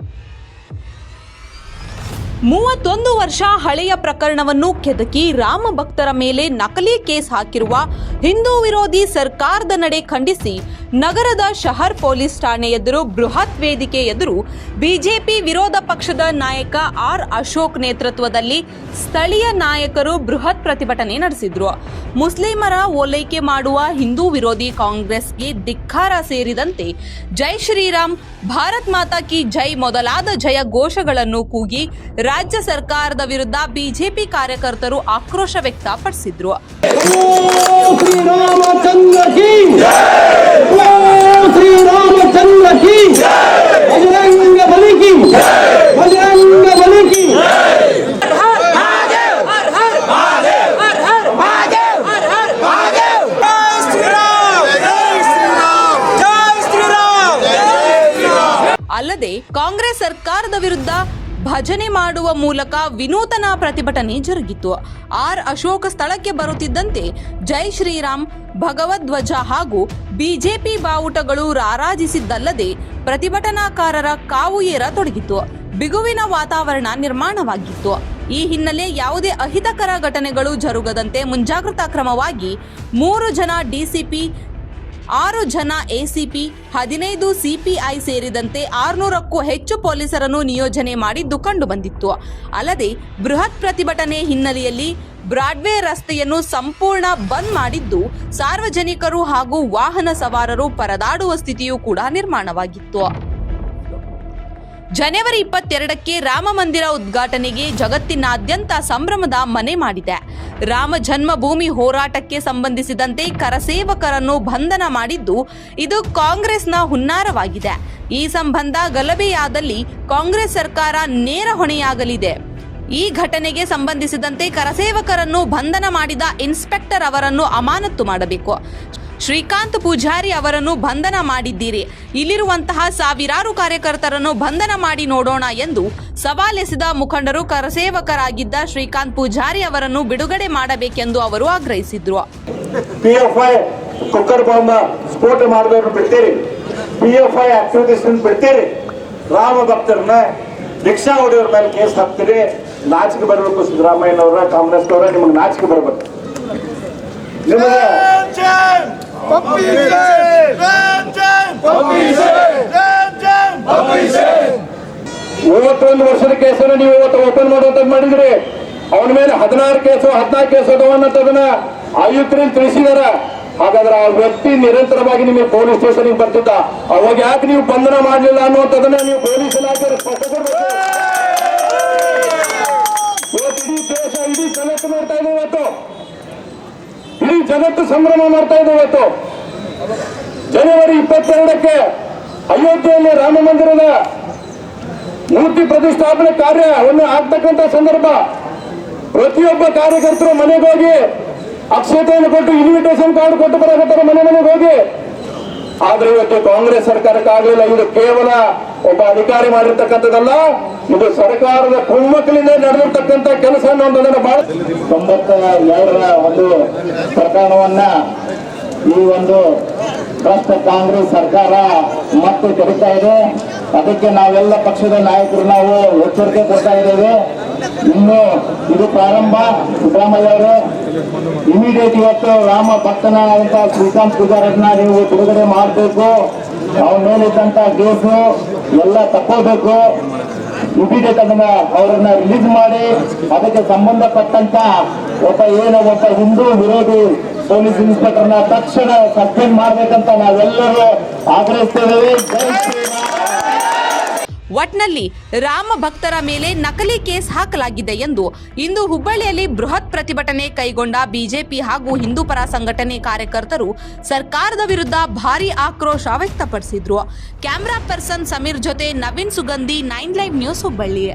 you ಮೂವತ್ತೊಂದು ವರ್ಷ ಹಳೆಯ ಪ್ರಕರಣವನ್ನು ಕೆದಕಿ ರಾಮ ಭಕ್ತರ ಮೇಲೆ ನಕಲಿ ಕೇಸ್ ಹಾಕಿರುವ ಹಿಂದೂ ವಿರೋಧಿ ಸರ್ಕಾರದ ನಡೆ ಖಂಡಿಸಿ ನಗರದ ಶಹರ್ ಪೊಲೀಸ್ ಠಾಣೆ ಎದುರು ಬೃಹತ್ ವೇದಿಕೆ ಎದುರು ಬಿಜೆಪಿ ವಿರೋಧ ಪಕ್ಷದ ನಾಯಕ ಆರ್ ಅಶೋಕ್ ನೇತೃತ್ವದಲ್ಲಿ ಸ್ಥಳೀಯ ನಾಯಕರು ಬೃಹತ್ ಪ್ರತಿಭಟನೆ ನಡೆಸಿದ್ರು. ಮುಸ್ಲಿಮರ ಓಲೈಕೆ ಮಾಡುವ ಹಿಂದೂ ವಿರೋಧಿ ಕಾಂಗ್ರೆಸ್ಗೆ ಧಿಕ್ಕಾರ ಸೇರಿದಂತೆ ಜೈ ಶ್ರೀರಾಮ್, ಭಾರತ್ ಮಾತಾ ಕಿ ಜೈ ಮೊದಲಾದ ಜಯ ಘೋಷಗಳನ್ನು ಕೂಗಿ ರಾಜ್ಯ ಸರ್ಕಾರದ ವಿರುದ್ಧ ಬಿಜೆಪಿ ಕಾರ್ಯಕರ್ತರು ಆಕ್ರೋಶ ವ್ಯಕ್ತಪಡಿಸಿದ್ರು. ಅಲ್ಲದೆ ಕಾಂಗ್ರೆಸ್ ಸರ್ಕಾರದ ವಿರುದ್ಧ ಭಜನೆ ಮಾಡುವ ಮೂಲಕ ವಿನೂತನ ಪ್ರತಿಭಟನೆ ಜರುಗಿತು. ಆರ್ ಅಶೋಕ ಸ್ಥಳಕ್ಕೆ ಬರುತ್ತಿದ್ದಂತೆ ಜೈ ಶ್ರೀರಾಮ್, ಭಗವದ್ವಜ ಹಾಗೂ ಬಿಜೆಪಿ ಬಾವುಟಗಳು ರಾರಾಜಿಸಿದ್ದಲ್ಲದೆ ಪ್ರತಿಭಟನಾಕಾರರ ಕಾವು ಏರತೊಡಗಿತು ಬಿಗುವಿನ ವಾತಾವರಣ ನಿರ್ಮಾಣವಾಗಿತ್ತು. ಈ ಹಿನ್ನೆಲೆ ಯಾವುದೇ ಅಹಿತಕರ ಘಟನೆಗಳು ಜರುಗದಂತೆ ಮುಂಜಾಗ್ರತಾ ಕ್ರಮವಾಗಿ ಮೂರು ಜನ ಡಿಸಿಪಿ ಆರು ಜನ ಎಸಿಪಿ, ಹದಿನೈದು ಸಿಪಿಐ ಸೇರಿದಂತೆ ಆರುನೂರಕ್ಕೂ ಹೆಚ್ಚು ಪೊಲೀಸರನ್ನು ನಿಯೋಜನೆ ಮಾಡಿದ್ದು ಕಂಡುಬಂದಿತ್ತು. ಅಲ್ಲದೆ, ಬೃಹತ್ ಪ್ರತಿಭಟನೆ ಹಿನ್ನೆಲೆಯಲ್ಲಿ ಬ್ರಾಡ್ವೇ ರಸ್ತೆಯನ್ನು ಸಂಪೂರ್ಣ ಬಂದ್ ಮಾಡಿದ್ದು, ಸಾರ್ವಜನಿಕರು ಹಾಗೂ ವಾಹನ ಸವಾರರು ಪರದಾಡುವ ಸ್ಥಿತಿಯೂ ಕೂಡ ನಿರ್ಮಾಣವಾಗಿತ್ತು. ಜನವರಿ ಇಪ್ಪತ್ತೆರಡಕ್ಕೆ ರಾಮ ಮಂದಿರ ಉದ್ಘಾಟನೆಗೆ ಜಗತ್ತಿನಾದ್ಯಂತ ಸಂಭ್ರಮದ ಮನೆ ಮಾಡಿದೆ. ರಾಮ ಜನ್ಮಭೂಮಿ ಹೋರಾಟಕ್ಕೆ ಸಂಬಂಧಿಸಿದಂತೆ ಕರಸೇವಕರನ್ನು ಬಂಧನ ಮಾಡಿದ್ದು ಇದು ಕಾಂಗ್ರೆಸ್ನ ಹುನ್ನಾರವಾಗಿದೆ. ಈ ಸಂಬಂಧ ಗಲಭೆಯಾದಲ್ಲಿ ಕಾಂಗ್ರೆಸ್ ಸರ್ಕಾರ ನೇರ ಹೊಣೆಯಾಗಲಿದೆ. ಈ ಘಟನೆಗೆ ಸಂಬಂಧಿಸಿದಂತೆ ಕರಸೇವಕರನ್ನು ಬಂಧನ ಮಾಡಿದ ಇನ್ಸ್ಪೆಕ್ಟರ್ ಅವರನ್ನು ಅಮಾನತ್ತು ಮಾಡಬೇಕು. ಶ್ರೀಕಾಂತ್ ಪೂಜಾರಿ ಅವರನ್ನು ಬಂಧನ ಮಾಡಿದ್ದೀರಿ. ಇಲ್ಲಿರುವಂತಹ ಸಾವಿರಾರು ಕಾರ್ಯಕರ್ತರನ್ನು ಬಂಧನ ಮಾಡಿ ನೋಡೋಣ ಎಂದು ಸವಾಲೆಸೆದ ಮುಖಂಡರು ಕರಸೇವಕರಾಗಿದ್ದ ಶ್ರೀಕಾಂತ್ ಪೂಜಾರಿ ಅವರನ್ನು ಬಿಡುಗಡೆ ಮಾಡಬೇಕೆಂದು ಅವರು ಆಗ್ರಹಿಸಿದ್ರು. ಬಾಂಬ್ ರಾಮ ಭಕ್ತರನ್ನ ರಿಕ್ಷಾ ಹೊಡೆಯೋರ ಮೇಲೆ ಕೇಸ್ ಹಾಕ್ತೀರಿ. ನಾಚಿಕೆ ಬರಬೇಕು ಸಿದ್ದರಾಮಯ್ಯನವ್ರ, ಕಾಂಗ್ರೆಸ್ನವ್ರ, ನಿಮಗೆ ನಾಚಿಕೆ ಬರಬೇಕು. ನಿಮಗೆ ಮೂವತ್ತೊಂದು ವರ್ಷದ ಕೇಸನ್ನು ನೀವು ಇವತ್ತು ಓಪನ್ ಮಾಡುವಂತ ಮಾಡಿದ್ರಿ. ಅವನ ಮೇಲೆ ಹದಿನಾರು ಕೇಸು, ಹದಿನಾಲ್ಕು ಕೇಸು ಅದಾವನ್ನೋದನ್ನ ಆಯುಕ್ತರಲ್ಲಿ ತಿಳಿಸಿದಾರ. ಹಾಗಾದ್ರೆ ಆ ವ್ಯಕ್ತಿ ನಿರಂತರವಾಗಿ ನಿಮಗೆ ಪೊಲೀಸ್ ಸ್ಟೇಷನ್ಗೆ ಬರ್ತಿದ್ದ. ಅವಾಗ ಯಾಕೆ ನೀವು ಬಂಧನ ಮಾಡಲಿಲ್ಲ ಅನ್ನುವಂಥದ್ದನ್ನ ನೀವು ಪೊಲೀಸ್ ಇಲಾಖೆ ಇಡೀ ದೇಶ, ಇಡೀ ಜಗತ್ತು ಮಾಡ್ತಾ ಇದೆ ಇವತ್ತು. ಇಡೀ ಜಗತ್ತು ಸಂಭ್ರಮ ಮಾಡ್ತಾ ಇದೆ ಇವತ್ತು. ಜನವರಿ ಇಪ್ಪತ್ತೆರಡಕ್ಕೆ ಅಯೋಧ್ಯೆಯಲ್ಲಿ ರಾಮ ಮಂದಿರದ ಮೂರ್ತಿ ಪ್ರತಿಷ್ಠಾಪನೆ ಕಾರ್ಯವನ್ನು ಆಗ್ತಕ್ಕಂಥ ಸಂದರ್ಭ, ಪ್ರತಿಯೊಬ್ಬ ಕಾರ್ಯಕರ್ತರು ಮನೆಗೆ ಹೋಗಿ ಅಕ್ಷತೆಯನ್ನು ಕೊಟ್ಟು ಇನ್ವಿಟೇಷನ್ ಕಾರ್ಡ್ ಕೊಟ್ಟು ಬರಕತ್ತಾರೆ ಮನೆ ಮನೆಗೆ ಹೋಗಿ. ಆದ್ರೆ ಇವತ್ತು ಕಾಂಗ್ರೆಸ್ ಸರ್ಕಾರಕ್ಕಾಗಲಿಲ್ಲ ಇದು ಕೇವಲ ಒಬ್ಬ ಅಧಿಕಾರಿ ಮಾಡಿರ್ತಕ್ಕಂಥದ್ದಲ್ಲ, ಇದು ಸರ್ಕಾರದ ಕುಮ್ಮಕ್ಕಳಿಂದ ನಡೆದಿರ್ತಕ್ಕಂಥ ಕೆಲಸ ಅನ್ನೋದನ್ನ ಬಹಳ ತೊಂಬತ್ತ ಎರಡರ ಒಂದು ಪ್ರಕರಣವನ್ನ ಈ ಒಂದು ಭ್ರಷ್ಟ ಕಾಂಗ್ರೆಸ್ ಸರ್ಕಾರ ಮತ್ತೆ ಕಡಿತಾ ಇದೆ. ಅದಕ್ಕೆ ನಾವೆಲ್ಲ ಪಕ್ಷದ ನಾಯಕರು ನಾವು ಎಚ್ಚರಿಕೆ ಕೊಡ್ತಾ ಇದ್ದೇವೆ. ಇನ್ನು ಇದು ಪ್ರಾರಂಭ. ಸಿದ್ದರಾಮಯ್ಯ ಅವರು ಇಮಿಡಿಯೇಟ್ ಇವತ್ತು ರಾಮ ಭಕ್ತನ ಅಂತ ಶ್ರೀಕಾಂತ್ ಪೂಜಾರನ್ನ ನೀವು ಬಿಡುಗಡೆ ಮಾಡಬೇಕು. ಅವನ ಮೇಲಿದ್ದಂತ ಕೇಸು ಎಲ್ಲ ತಕ್ಕೋಬೇಕು ಇಮಿಡಿಯೇಟ್ ಅದನ್ನ ಅವರನ್ನ ರಿಲೀಸ್ ಮಾಡಿ. ಅದಕ್ಕೆ ಸಂಬಂಧಪಟ್ಟಂತ ಒಬ್ಬ ಏನೋ ಒಬ್ಬ ಹಿಂದೂ ವಿರೋಧಿ ಪೊಲೀಸ್ ಇನ್ಸ್ಪೆಕ್ಟರ್ನ ತಕ್ಷಣ ಸಸ್ಪೆಂಡ್ ಮಾಡಬೇಕಂತ ನಾವೆಲ್ಲರೂ ಆಗ್ರಹಿಸ್ತೇವೆ ಒಟ್ನಲ್ಲಿ ರಾಮ ಭಕ್ತರ ಮೇಲೆ ನಕಲಿ ಕೇಸ್ ಹಾಕಲಾಗಿದೆ ಎಂದು ಇಂದು ಹುಬ್ಬಳ್ಳಿಯಲ್ಲಿ ಬೃಹತ್ ಪ್ರತಿಭಟನೆ ಕೈಗೊಂಡ ಬಿಜೆಪಿ ಹಾಗೂ ಹಿಂದೂ ಪರ ಸಂಘಟನೆ ಕಾರ್ಯಕರ್ತರು ಸರ್ಕಾರದ ವಿರುದ್ಧ ಭಾರಿ ಆಕ್ರೋಶ ವ್ಯಕ್ತಪಡಿಸಿದ್ರು. ಕ್ಯಾಮೆರಾ ಪರ್ಸನ್ ಸಮೀರ್ ಜೊತೆ Naveen Sugandhi, nine live news Hubballi.